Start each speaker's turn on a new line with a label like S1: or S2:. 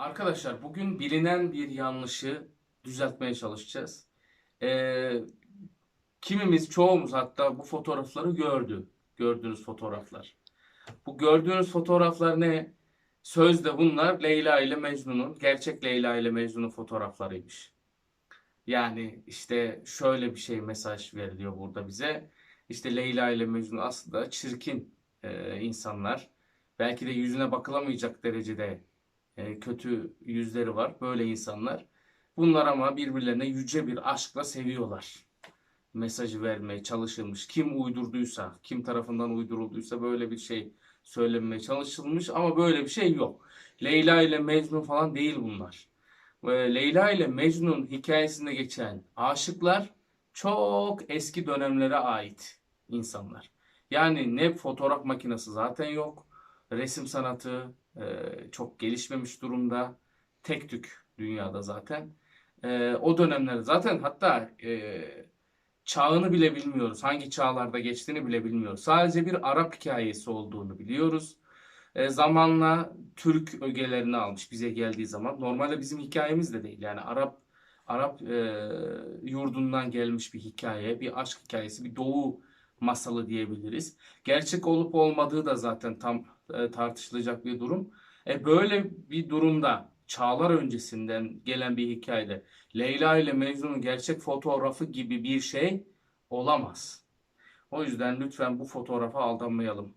S1: Arkadaşlar bugün bilinen bir yanlışı düzeltmeye çalışacağız. Ee, kimimiz, çoğumuz hatta bu fotoğrafları gördü. Gördüğünüz fotoğraflar. Bu gördüğünüz fotoğraflar ne? Sözde bunlar Leyla ile Mecnun'un, gerçek Leyla ile Mecnun'un fotoğraflarıymış. Yani işte şöyle bir şey mesaj veriliyor burada bize. İşte Leyla ile Mecnun aslında çirkin e, insanlar. Belki de yüzüne bakılamayacak derecede e, kötü yüzleri var böyle insanlar. Bunlar ama birbirlerine yüce bir aşkla seviyorlar. Mesajı vermeye çalışılmış. Kim uydurduysa, kim tarafından uydurulduysa böyle bir şey söylenmeye çalışılmış ama böyle bir şey yok. Leyla ile Mecnun falan değil bunlar. Ve Leyla ile Mecnun hikayesinde geçen aşıklar çok eski dönemlere ait insanlar. Yani ne fotoğraf makinesi zaten yok. Resim sanatı e, çok gelişmemiş durumda. Tek tük dünyada zaten. E, o dönemlerde zaten hatta e, çağını bile bilmiyoruz. Hangi çağlarda geçtiğini bile bilmiyoruz. Sadece bir Arap hikayesi olduğunu biliyoruz. E, zamanla Türk ögelerini almış bize geldiği zaman. Normalde bizim hikayemiz de değil. Yani Arap Arap e, yurdundan gelmiş bir hikaye, bir aşk hikayesi, bir doğu masalı diyebiliriz. Gerçek olup olmadığı da zaten tam e, tartışılacak bir durum. E, böyle bir durumda çağlar öncesinden gelen bir hikayede Leyla ile Mecnun'un gerçek fotoğrafı gibi bir şey olamaz. O yüzden lütfen bu fotoğrafa aldanmayalım.